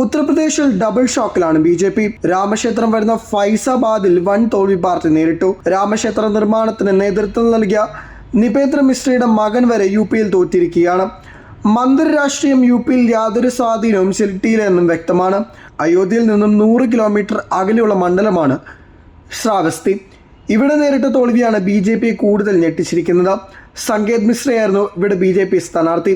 ഉത്തർപ്രദേശിൽ ഡബിൾ ഷോക്കിലാണ് B J P. രാമക്ഷേത്രം വരുന്ന ഫൈസാബാദിൽ വൻ തോൽവി പാർട്ടി നേരിട്ടു. രാമക്ഷേത്ര നിർമ്മാണത്തിന് നേതൃത്വം നൽകിയ നിപേന്ദ്ര മിശ്രയുടെ മകൻ വരെ യു പിയിൽ തോറ്റിരിക്കുകയാണ്. മന്ത്രി രാഷ്ട്രീയം യു പിയിൽ യാതൊരു സ്വാധീനവും ചെലുത്തിയില്ലെന്നും വ്യക്തമാണ്. അയോധ്യയിൽ നിന്നും നൂറ് കിലോമീറ്റർ അകലെയുള്ള മണ്ഡലമാണ് ശ്രാവസ്തി. ഇവിടെ നേരിട്ട തോൽവിയാണ് ബി ജെ പി കൂടുതൽ ഞെട്ടിച്ചിരിക്കുന്നത്. സങ്കേത് മിശ്രയായിരുന്നു ഇവിടെ ബി ജെ പി സ്ഥാനാർത്ഥി.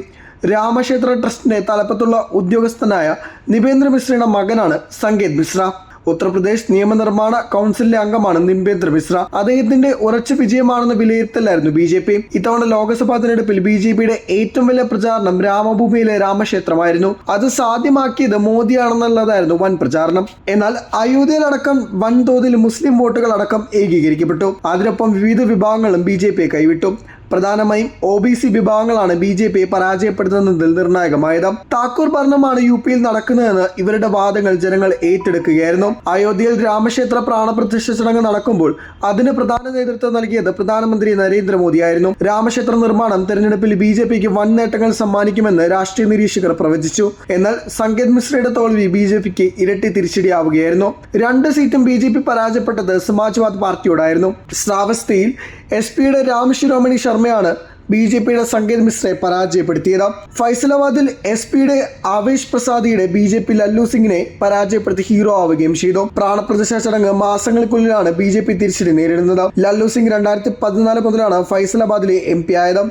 രാമക്ഷേത്ര ട്രസ്റ്റിന്റെ തലപ്പത്തുള്ള ഉദ്യോഗസ്ഥനായ നിപേന്ദ്ര മിശ്രയുടെ മകനാണ് സങ്കേത് മിശ്ര. ഉത്തർപ്രദേശ് നിയമനിർമ്മാണ കൗൺസിലിലെ അംഗമാണ് നിപേന്ദ്ര മിശ്ര. അദ്ദേഹത്തിന്റെ ഉറച്ച വിജയമാണെന്ന വിലയിരുത്തലായിരുന്നു ബി ജെ പി. ഇത്തവണ ലോക്സഭാ തെരഞ്ഞെടുപ്പിൽ ബി ജെ പിയുടെ ഏറ്റവും വലിയ പ്രചാരണം രാമഭൂമിയിലെ രാമക്ഷേത്രമായിരുന്നു. അത് സാധ്യമാക്കിയത് മോദിയാണെന്നുള്ളതായിരുന്നു വൻ പ്രചാരണം. എന്നാൽ അയോധ്യയിലടക്കം വൻതോതിൽ മുസ്ലിം വോട്ടുകൾ അടക്കം ഏകീകരിക്കപ്പെട്ടു. അതിനൊപ്പം വിവിധ വിഭാഗങ്ങളും ബി ജെ പിയെ കൈവിട്ടു. പ്രധാനമായും ഒ ബി സി വിഭാഗങ്ങളാണ് ബി ജെ പി പരാജയപ്പെടുത്തുന്നതിൽ നിർണായകമായത് താക്കൂർ ഭരണമാണ് യു പിയിൽ നടക്കുന്നതെന്ന് ഇവരുടെ വാദങ്ങൾ ജനങ്ങൾ ഏറ്റെടുക്കുകയായിരുന്നു. അയോധ്യയിൽ രാമക്ഷേത്ര പ്രാണപ്രതിഷ്ഠ ചടങ്ങ് നടക്കുമ്പോൾ അതിന് പ്രധാന നേതൃത്വം നൽകിയത് പ്രധാനമന്ത്രി നരേന്ദ്രമോദിയായിരുന്നു രാമക്ഷേത്ര നിർമ്മാണം തെരഞ്ഞെടുപ്പിൽ ബി ജെ പിക്ക് വൻ നേട്ടങ്ങൾ സമ്മാനിക്കുമെന്ന് രാഷ്ട്രീയ നിരീക്ഷകർ പ്രവചിച്ചു. എന്നാൽ സങ്കേത് മിശ്രയുടെ തോൽവി ബി ജെ പിക്ക് ഇരട്ടി തിരിച്ചടിയാവുകയായിരുന്നു. രണ്ട് സീറ്റും ബി ജെ പി പരാജയപ്പെട്ടത് സമാജ്വാദ് പാർട്ടിയോടായിരുന്നു. ശ്രാവസ്തിയിൽ എസ് പിയുടെ രാം ശിരോമണി ശർമ്മയാണ് ബി ജെ പിയുടെ സങ്കേത് മിശ്രയെ പരാജയപ്പെടുത്തിയത്. ഫൈസലാബാദിൽ എസ് പിയുടെ ആവേശ് പ്രസാദിയുടെ ബി ജെ പി ലല്ലു സിംഗിനെ പരാജയപ്പെടുത്തി ഹീറോ ആവുകയും ചെയ്തു. പ്രാണപ്രതിഷ്ഠ ചടങ്ങ് മാസങ്ങൾക്കുള്ളിലാണ് ബി ജെ പി തിരിച്ചടി നേരിടുന്നത്. ലല്ലു സിംഗ് രണ്ടായിരത്തി പതിനാല് മുതലാണ് ഫൈസലാബാദിലെ എം പി ആയത്.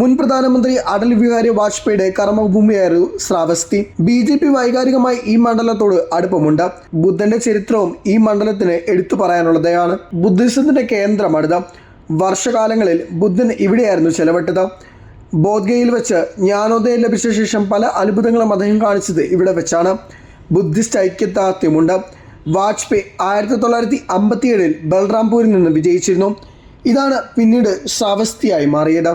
മുൻ പ്രധാനമന്ത്രി അടൽ ബിഹാരി വാജ്പേയിയുടെ കർമ്മഭൂമിയായിരുന്നു ശ്രാവസ്തി. ബി ജെ പി വൈകാരികമായി ഈ മണ്ഡലത്തോട് അടുപ്പമുണ്ട്. ബുദ്ധന്റെ ചരിത്രവും ഈ മണ്ഡലത്തിന് എടുത്തു പറയാനുള്ളതാണ്. ബുദ്ധിസത്തിന്റെ കേന്ദ്രമാണിത്. വർഷകാലങ്ങളിൽ ബുദ്ധൻ ഇവിടെയായിരുന്നു ചെലവിട്ടത്. ബോധ്ഗയിൽ വെച്ച് ജ്ഞാനോദയം ലഭിച്ച ശേഷം പല അത്ഭുതങ്ങളും അദ്ദേഹം കാണിച്ചത് ഇവിടെ വെച്ചാണ്. ബുദ്ധിസ്റ്റ് ഐക്യദാർഢ്യമുണ്ട്. വാജ്പേയി ആയിരത്തി തൊള്ളായിരത്തി അമ്പത്തിയേഴിൽ ബൽറാംപൂരിൽ നിന്ന് വിജയിച്ചിരുന്നു. ഇതാണ് പിന്നീട് ശ്രാവസ്തിയായി മാറിയത്.